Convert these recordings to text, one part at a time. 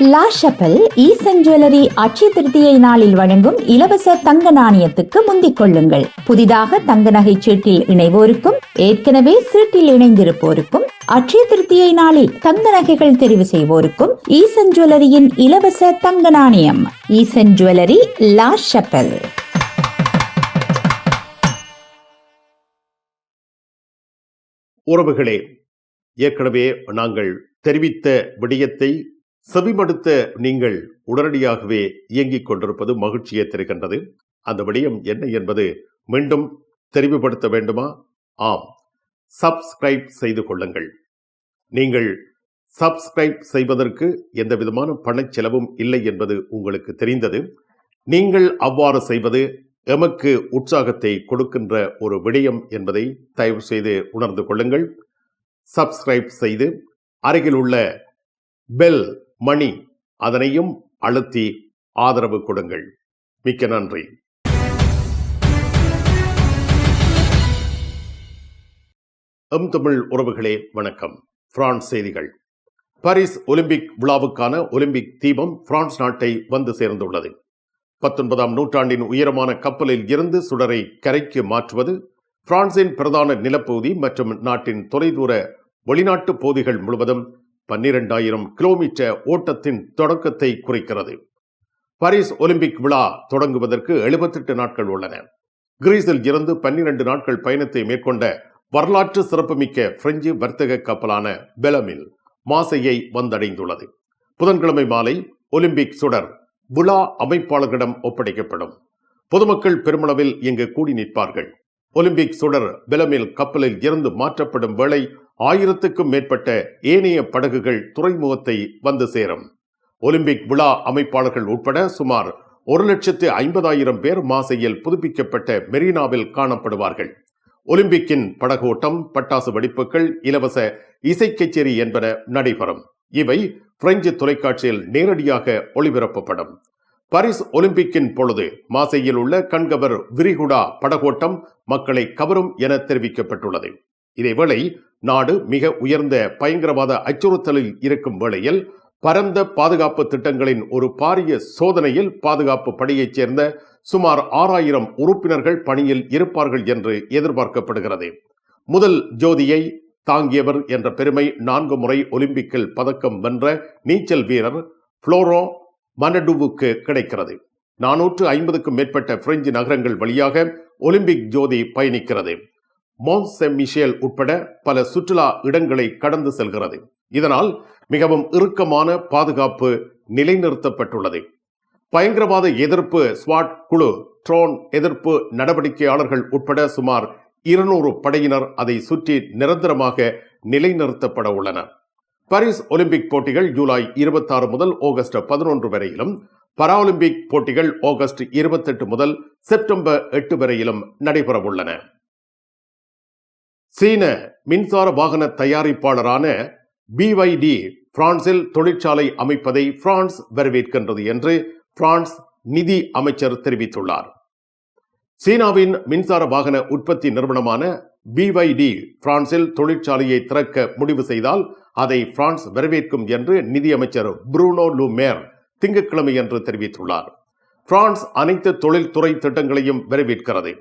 La Chapelle Eesan jewellery Akshaya திருத்தியை நாளில் வழங்கும் இலவச தங்க நாணயத்துக்கு முந்திக் கொள்ளுங்கள். புதிதாக தங்க நகை சீட்டில் இணைவோருக்கும் ஏற்கனவே சீட்டில் இணைந்திருப்போருக்கும் அட்சய திருத்தியை நாளில் தங்க நகைகள் தெரிவு செய்வோருக்கும் ஈசன் ஜுவல்லரியின் இலவச தங்க நாணயம். Eesan jewellery La Chapelle. உறவுகளே ஏற்கனவே நாங்கள் தெரிவித்த விடயத்தை செவிமடுத்த நீங்கள் உடனடியாகவே இயங்கிக் கொண்டிருப்பது மகிழ்ச்சியை தருகின்றது. அந்த விடயம் என்ன என்பது மீண்டும் தெரிவுபடுத்த வேண்டுமா? ஆம். சப்ஸ்கிரைப் செய்து கொள்ளுங்கள். நீங்கள் சப்ஸ்கிரைப் செய்வதற்கு எந்த விதமான பணச் செலவும் இல்லை என்பது உங்களுக்கு தெரிந்தது. நீங்கள் அவ்வாறு செய்வது எமக்கு உற்சாகத்தை கொடுக்கின்ற ஒரு விடயம் என்பதை தயவு செய்து உணர்ந்து கொள்ளுங்கள். சப்ஸ்கிரைப் செய்து அருகில் உள்ள பெல் மணி. அதனையும் அழுத்தி ஆதரவு கொடுங்கள். மிக்க நன்றி. எம் தமிழ் உறவுகளே வணக்கம். பிரான்ஸ் செய்திகள். பாரிஸ் ஒலிம்பிக் விழாவுக்கான ஒலிம்பிக் தீபம் பிரான்ஸ் நாட்டை வந்து சேர்ந்துள்ளது. பத்தொன்பதாம் நூற்றாண்டின் உயரமான கப்பலில் இருந்து சுடரை கரைக்கு மாற்றுவது பிரான்சின் பிரதான நிலப்பகுதி மற்றும் நாட்டின் தொலைதூர வெளிநாட்டு போதிகள் முழுவதும் பன்னிரெண்டாயிரம் கிலோமீட்டர் ஓட்டத்தின் தொடக்கத்தை குறிக்கிறது. பாரிஸ் ஒலிம்பிக் விழா தொடங்குவதற்கு எழுபத்தெட்டு நாட்கள் உள்ளன. கிரீஸில் இருந்து பன்னிரண்டு நாட்கள் பயணத்தை மேற்கொண்ட வரலாற்று சிறப்புமிக்க பிரெஞ்சு வர்த்தக கப்பலான பெலமில் மாசையை வந்தடைந்துள்ளது. புதன்கிழமை மாலை ஒலிம்பிக் சுடர் விழா அமைப்பாளர்களிடம் ஒப்படைக்கப்படும். பொதுமக்கள் பெருமளவில் இங்கு கூடி நிற்பார்கள். ஒலிம்பிக் சுடர் பெலமில் கப்பலில் இருந்து மாற்றப்படும் வேளை ஆயிரத்துக்கும் மேற்பட்ட ஏனைய படகுகள் துறைமுகத்தை வந்து சேரும். ஒலிம்பிக் விழா அமைப்பாளர்கள் உட்பட சுமார் ஒரு லட்சத்து ஐம்பதாயிரம் பேர் மாசையில் புதுப்பிக்கப்பட்ட மெரினாவில் காணப்படுவார்கள். ஒலிம்பிக்கின் படகோட்டம் பட்டாசு வெடிப்புகள் இலவச இசை கச்சேரி என்பன நடைபெறும். இவை பிரெஞ்சு தொலைக்காட்சியில் நேரடியாக ஒளிபரப்பப்படும். பாரிஸ் ஒலிம்பிக்கின் பொழுது மாசையில் உள்ள கண்கவர் விரிகுடா படகோட்டம் மக்களை கவரும் என தெரிவிக்கப்பட்டுள்ளது. இதேவேளை நாடு மிக உயர்ந்த பயங்கரவாத அச்சுறுத்தலில் இருக்கும் வேளையில் பரந்த பாதுகாப்பு திட்டங்களின் ஒரு பாரிய சோதனையில் பாதுகாப்பு படையைச் சேர்ந்த சுமார் ஆறாயிரம் உறுப்பினர்கள் பணியில் இருப்பார்கள் என்று எதிர்பார்க்கப்படுகிறது. முதல் ஜோதியை தாங்கியவர் என்ற பெருமை நான்கு முறை ஒலிம்பிக்கில் பதக்கம் வென்ற நீச்சல் வீரர் புளோரோ மனடுவுக்கு கிடைக்கிறது. நானூற்று ஐம்பதுக்கும் மேற்பட்ட பிரெஞ்சு நகரங்கள் வழியாக ஒலிம்பிக் ஜோதி பயணிக்கிறது. மோன்ட் செம் மிஷேல் உட்பட பல சுற்றுலா இடங்களை கடந்து செல்கிறது. இதனால் மிகவும் இறுக்கமான பாதுகாப்பு நிலைநிறுத்தப்பட்டுள்ளது. பயங்கரவாத எதிர்ப்பு ஸ்வாட் குழு ட்ரோன் எதிர்ப்பு நடவடிக்கையாளர்கள் உட்பட சுமார் இருநூறு படையினர் அதை சுற்றி நிரந்தரமாக நிலைநிறுத்தப்பட உள்ளனர் பாரிஸ் ஒலிம்பிக் போட்டிகள் ஜூலை இருபத்தாறு முதல் ஆகஸ்ட் பதினொன்று வரையிலும் பராலிம்பிக் போட்டிகள் ஆகஸ்ட் இருபத்தெட்டு முதல் செப்டம்பர் எட்டு வரையிலும் நடைபெறவுள்ளன. சீன மின்சார வாகன தயாரிப்பாளரான பிவைடி பிரான்சில் தொழிற்சாலை அமைப்பதை பிரான்ஸ் வரவேற்கின்றது என்று பிரான்ஸ் நிதி அமைச்சர் தெரிவித்துள்ளார். சீனாவின் மின்சார வாகன உற்பத்தி நிறுவனமான பிவைடி பிரான்சில் தொழிற்சாலையை திறக்க முடிவு செய்தால் அதை பிரான்ஸ் வரவேற்கும் என்று நிதியமைச்சர் புரூனோ லூமேர் திங்கட்கிழமை என்று தெரிவித்துள்ளார். பிரான்ஸ் அனைத்து தொழில்துறை திட்டங்களையும் வரவேற்கிறது.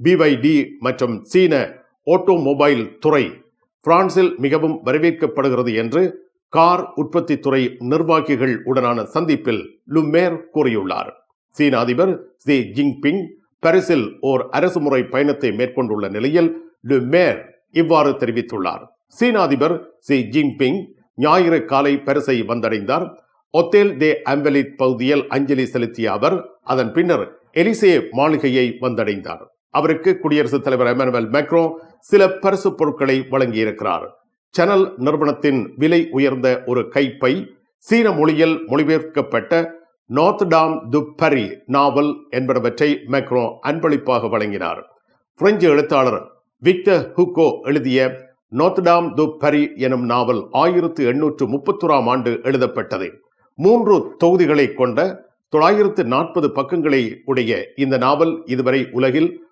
பிவைடி மற்றும் சீன ஆட்டோமொபைல் துறை பிரான்சில் மிகவும் வரவேற்கப்படுகிறது என்று கார் உற்பத்தி துறை நிர்வாகிகள் உடனான சந்திப்பில் லுமேர் கூறியுள்ளார். சீன அதிபர் ஷி ஜின்பிங் பாரிஸில் ஓர் அரசுமுறை பயணத்தை மேற்கொண்டுள்ள நிலையில் லுமேர் இவ்வாறு தெரிவித்துள்ளார். சீன அதிபர் ஷி ஜின்பிங் ஞாயிறு காலை பரிசை வந்தடைந்தார். ஒத்தேல் தே அம்பலித் பகுதியில் அஞ்சலி செலுத்திய அவர் அதன் பின்னர் எலிசே மாளிகையை வந்தடைந்தார். அவருக்கு குடியரசுத் தலைவர் எமனுவல் மேக்ரோ சில பரிசு பொருட்களை வழங்கியிருக்கிறார். சேனல் நிறுவனத்தின் விலை உயர்ந்த ஒரு கைப்பை சீன மொழியில் மொழிபெயர்க்கப்பட்ட நார்த் டாம் து பரி நாவல் என்பனவற்றை மேக்ரோ அன்பளிப்பாக வழங்கினார். பிரெஞ்சு எழுத்தாளர் விக்டர் ஹுகோ எழுதிய நோத்டாம் து பரி எனும் நாவல் ஆயிரத்து எண்ணூற்று முப்பத்தோராம் ஆண்டு எழுதப்பட்டது. மூன்று தொகுதிகளை கொண்ட தொள்ளாயிரத்து நாற்பது பக்கங்களை உடைய இந்த நாவல் இதுவரை உலகில்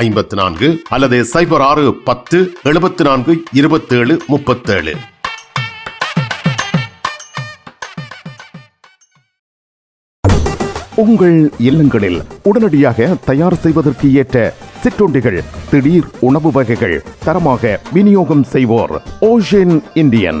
ஐம்பத்தி நான்கு அல்லது சைபர் ஆறு பத்து எழுபத்தி நான்கு இருபத்தேழு முப்பத்தேழு. உங்கள் இல்லங்களில் உடனடியாக தயார் செய்வதற்கு ஏற்ற சிற்றுண்டிகள் திடீர் உணவு வகைகள் தரமாக விநியோகம் செய்வோர் ஓஷன் இந்தியன்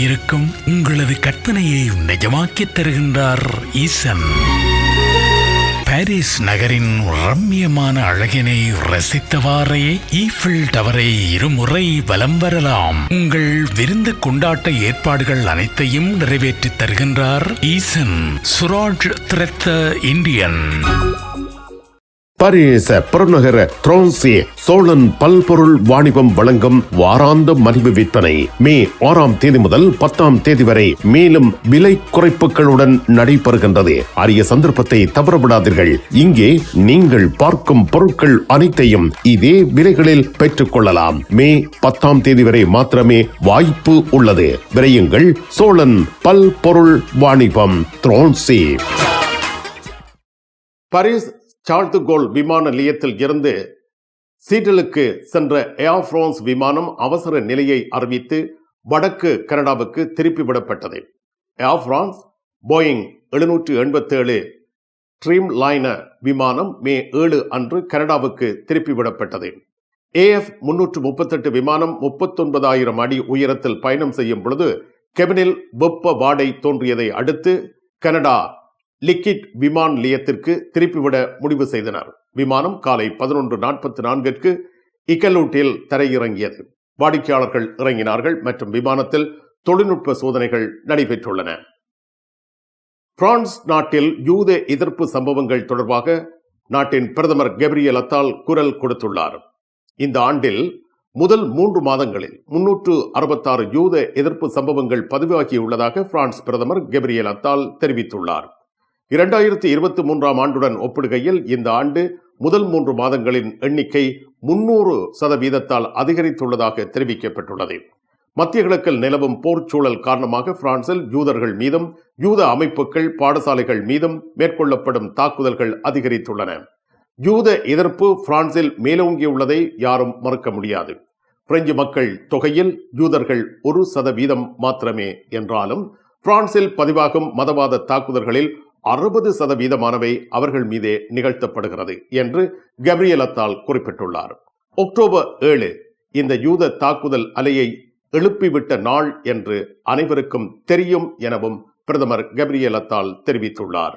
இருக்கும் உங்களது கற்பனையை நிஜமாக்கித் தருகின்றார் ஈசன். பாரிஸ் நகரின் ரம்மியமான அழகினை ரசித்தவாறே ஈஃபில் டவரை இருமுறை வலம் வரலாம். உங்கள் விருந்து கொண்டாட்ட ஏற்பாடுகள் அனைத்தையும் நிறைவேற்றித் தருகின்றார் ஈசன். சுராஜ் திரத்த இந்தியன். பரிச புறநகர த்ரோன்சி சோழன் பல்பொருள் வாணிபம் வழங்கும் வாராந்த மலிவு விற்பனை. மே ஆறாம் தேதி முதல் பத்தாம் தேதி வரை மேலும் விலை குறைப்புகளுடன் நடைபெறுகின்றது. அரிய சந்தர்ப்பத்தை தவறவிடாதீர்கள். இங்கே நீங்கள் பார்க்கும் பொருட்கள் அனைத்தையும் இதே விலைகளில் பெற்றுக் கொள்ளலாம். மே பத்தாம் தேதி வரை மாத்திரமே வாய்ப்பு உள்ளது. விரையுங்கள். சோழன் பல்பொருள் வாணிபம் த்ரோன்சி பாரிஸ் சார்த்துகோல் விமான நிலையத்தில் இருந்து சீட்டலுக்கு சென்ற ஏர் பிரான்ஸ் விமானம் அவசர நிலையை அறிவித்து வடக்கு கனடாவுக்கு திருப்பி விடப்பட்டது. ஏர் பிரான்ஸ் போயிங் எழுநூற்று எண்பத்தேழு ட்ரீம் லைனர் விமானம் மே ஏழு அன்று கனடாவுக்கு திருப்பி விடப்பட்டது. ஏஎஃப் முன்னூற்று முப்பத்தெட்டு விமானம் முப்பத்தொன்பதாயிரம் அடி உயரத்தில் பயணம் செய்யும் பொழுது கெபினில் வெப்ப வாடை தோன்றியதை அடுத்து கனடா லிக்கிட் விமான நிலையத்திற்கு திருப்பிவிட முடிவு செய்தனர். விமானம் காலை பதினொன்று நாற்பத்தி நான்கிற்கு இக்கலூட்டில் தரையிறங்கியது. வாடிக்கையாளர்கள் இறங்கினார்கள் மற்றும் விமானத்தில் தொழில்நுட்ப சோதனைகள் நடைபெற்றுள்ளன. பிரான்ஸ் நாட்டில் யூத எதிர்ப்பு சம்பவங்கள் தொடர்பாக நாட்டின் பிரதமர் கெப்ரியல் அத்தால் குரல் கொடுத்துள்ளார். இந்த ஆண்டில் முதல் மூன்று மாதங்களில் முன்னூற்று அறுபத்தாறு யூத எதிர்ப்பு சம்பவங்கள் பதிவாகியுள்ளதாக பிரான்ஸ் பிரதமர் கெப்ரியல் அத்தால் தெரிவித்துள்ளார். இரண்டாயிரத்தி இருபத்தி மூன்றாம் ஆண்டுடன் ஒப்பிடுகையில் இந்த ஆண்டு முதல் மூன்று மாதங்களின் எண்ணிக்கை முன்னூறு சதவீதத்தால் அதிகரித்துள்ளதாக தெரிவிக்கப்பட்டுள்ளது. மத்திய கிழக்கில் நிலவும் போர் சூழல் காரணமாக பிரான்சில் யூதர்கள் மீதும் யூத அமைப்புகள் பாடசாலைகள் மீதும் மேற்கொள்ளப்படும் தாக்குதல்கள் அதிகரித்துள்ளன. யூத எதிர்ப்பு பிரான்சில் மேலோங்கியுள்ளதை யாரும் மறுக்க முடியாது. பிரெஞ்சு மக்கள் தொகையில் யூதர்கள் ஒரு சதவீதம் மாத்திரமே என்றாலும் பிரான்சில் பதிவாகும் மதவாத தாக்குதல்களில் அறுபது சதவீதமானவை அவர்கள் மீதே நிகழ்த்தப்படுகிறது என்று கப்ரியலத்தால் குறிப்பிட்டுள்ளார். அக்டோபர் ஏழு இந்த யூத தாக்குதல் அலையை எழுப்பிவிட்ட நாள் என்று அனைவருக்கும் தெரியும் எனவும் பிரதமர் கப்ரியலத்தால் தெரிவித்துள்ளார்.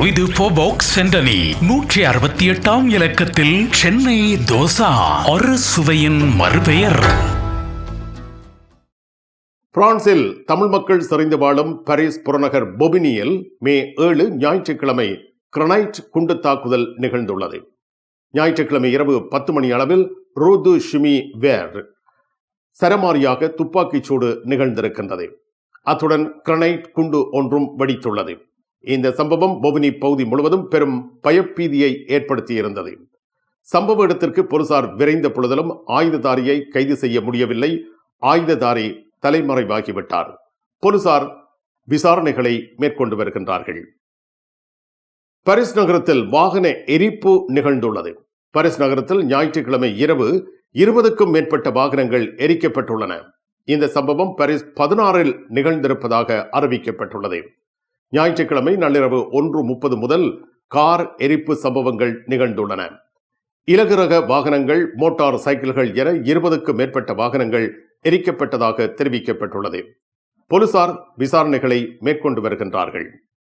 ருய்து சென்டனி நூற்றி அறுபத்தி எட்டாம் இலக்கத்தில் சென்னை தோசா. ஒரு சுவையின் மறுபெயர். பிரான்சில் தமிழ் மக்கள் சரிந்து வாழும் பாரிஸ் புறநகர் பொபினியில் மே ஏழு ஞாயிற்றுக்கிழமை கிரனைட் குண்டு தாக்குதல் நிகழ்ந்துள்ளது. ஞாயிற்றுக்கிழமை இரவு பத்து மணி அளவில் ரூது ஷிமி வேர் சரமாரியாக துப்பாக்கிச் சூடு நிகழ்ந்திருக்கின்றது. அத்துடன் கிரனைட் குண்டு ஒன்றும் வெடித்துள்ளது. இந்த சம்பவம் பொபினி பகுதி முழுவதும் பெரும் பயப்பீதியை ஏற்படுத்தியிருந்தது. சம்பவ இடத்திற்கு போலீசார் விரைந்த பொழுதிலும் ஆயுததாரியை கைது செய்ய முடியவில்லை. ஆயுததாரி தலைமறைவாகிவிட்டார். போலீசார் விசாரணைகளை மேற்கொண்டு வருகின்றார்கள். பரிஸ் நகரத்தில் வாகன எரிப்பு நிகழ்ந்துள்ளது. பரிஸ் நகரத்தில் ஞாயிற்றுக்கிழமை இரவு இருபதுக்கும் மேற்பட்ட வாகனங்கள் எரிக்கப்பட்டுள்ளன. இந்த சம்பவம் பரிஸ் பதினாறில் நிகழ்ந்திருப்பதாக அறிவிக்கப்பட்டுள்ளது. ஞாயிற்றுக்கிழமை நள்ளிரவு ஒன்று முப்பது முதல் கார் எரிப்பு சம்பவங்கள் நிகழ்ந்துள்ளன. இலகுரக வாகனங்கள் மோட்டார் சைக்கிள்கள் என இருபதுக்கும் மேற்பட்ட வாகனங்கள் எரிக்கப்பட்டதாக தெரிவிக்கப்பட்டுள்ளது. போலீசார் விசாரணைகளை மேற்கொண்டு வருகின்றார்கள்.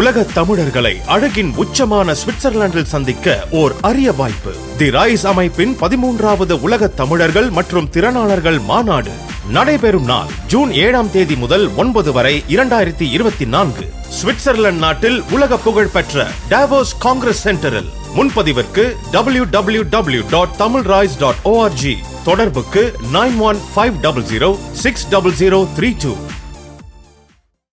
உலக தமிழர்களை அழகின் உச்சமான சுவிட்சர்லாந்தில் சந்திக்க ஓர் அரிய வாய்ப்பு. தி ராய்ஸ் அமைப்பின் பதிமூன்றாவது உலக தமிழர்கள் மற்றும் திறனாளர்கள் மாநாடு நடைபெறும் நாள் ஜூன் ஏழாம் தேதி முதல் ஒன்பது வரை இரண்டாயிரத்தி இருபத்தி நான்கு. சுவிட்சர்லாந்து நாட்டில் உலக புகழ்பெற்ற டாவோஸ் காங்கிரஸ் சென்டரில் முன்பதிவிற்கு W W W dot Tamil rise dot O R G தொடர்புக்கு nine one five double zero six double zero three two.